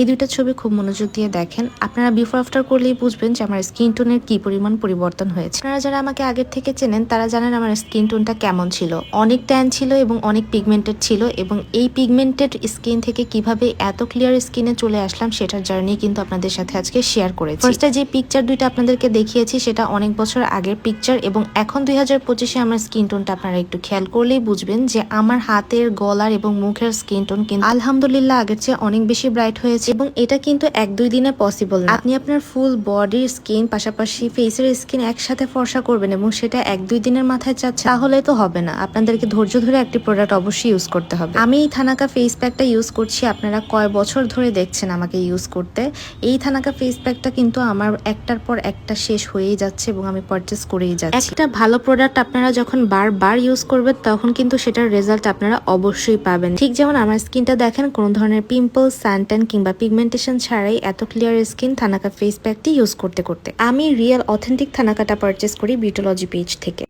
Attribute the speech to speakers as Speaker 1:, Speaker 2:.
Speaker 1: এই দুইটা ছবি খুব মনোযোগ দিয়ে দেখেন। আপনারা বিফোর আফটার করলেই বুঝবেন যে আমার স্কিন টোনের কি পরিমাণ পরিবর্তন হয়েছে। আপনারা যারা আমাকে আগের থেকে চেনেন, তারা জানেন আমার স্কিন টোনটা কেমন ছিল। অনেক ট্যান ছিল এবং অনেক পিগমেন্টেড ছিল এবং এই পিগমেন্টেড স্কিন থেকে কীভাবে এত ক্লিয়ার স্কিনে চলে আসলাম সেটার জার্নি কিন্তু আপনাদের সাথে আজকে শেয়ার করেছি। ফার্স্টে যে পিকচার দুইটা আপনাদেরকে দেখিয়েছি, সেটা অনেক বছর আগের পিকচার এবং এখন দুই হাজার পঁচিশে আমার স্কিন টোনটা আপনারা একটু খেয়াল করলেই বুঝবেন যে আমার হাতের, গলার এবং মুখের স্কিন টোন কিন্তু আলহামদুলিল্লাহ আগের চেয়ে অনেক বেশি ব্রাইট হয়েছে। এবং এটা কিন্তু এক দুই দিনে পসিবল না। আপনি আপনার ফুল বডির স্কিন পাশাপাশি ফেসের স্কিন একসাথে ফর্সা করবেন এবং সেটা এক দুই দিনের মাথায় চাচ্ছে তাহলে তো হবে না। আপনাদেরকে ধৈর্য ধরে একটি প্রোডাক্ট অবশ্যই ইউজ করতে হবে। আমি এই থানাকা ফেস প্যাকটা ইউজ করছি, আপনারা কয় বছর ধরে দেখছেন আমাকে ইউজ করতে। এই থানাকা ফেস প্যাকটা কিন্তু আমার একটার পর একটা শেষ হয়েই যাচ্ছে এবং আমি পারচেস করেই যাচ্ছি। একটা ভালো প্রোডাক্ট আপনারা যখন বারবার ইউজ করবেন, তখন কিন্তু সেটার রেজাল্ট আপনারা অবশ্যই পাবেন। ঠিক যেমন আমার স্কিনটা দেখেন, কোনো ধরনের পিম্পল স্যান্টেন কিংবা পিগমেন্টেশন ছাড়াই এত ক্লিয়ার স্কিন থানাকা ফেস প্যাকটি ইউজ করতে করতে। আমি রিয়েল অথেন্টিক থানাকাটা পারচেস করি বিউটোলজি পেজ থেকে।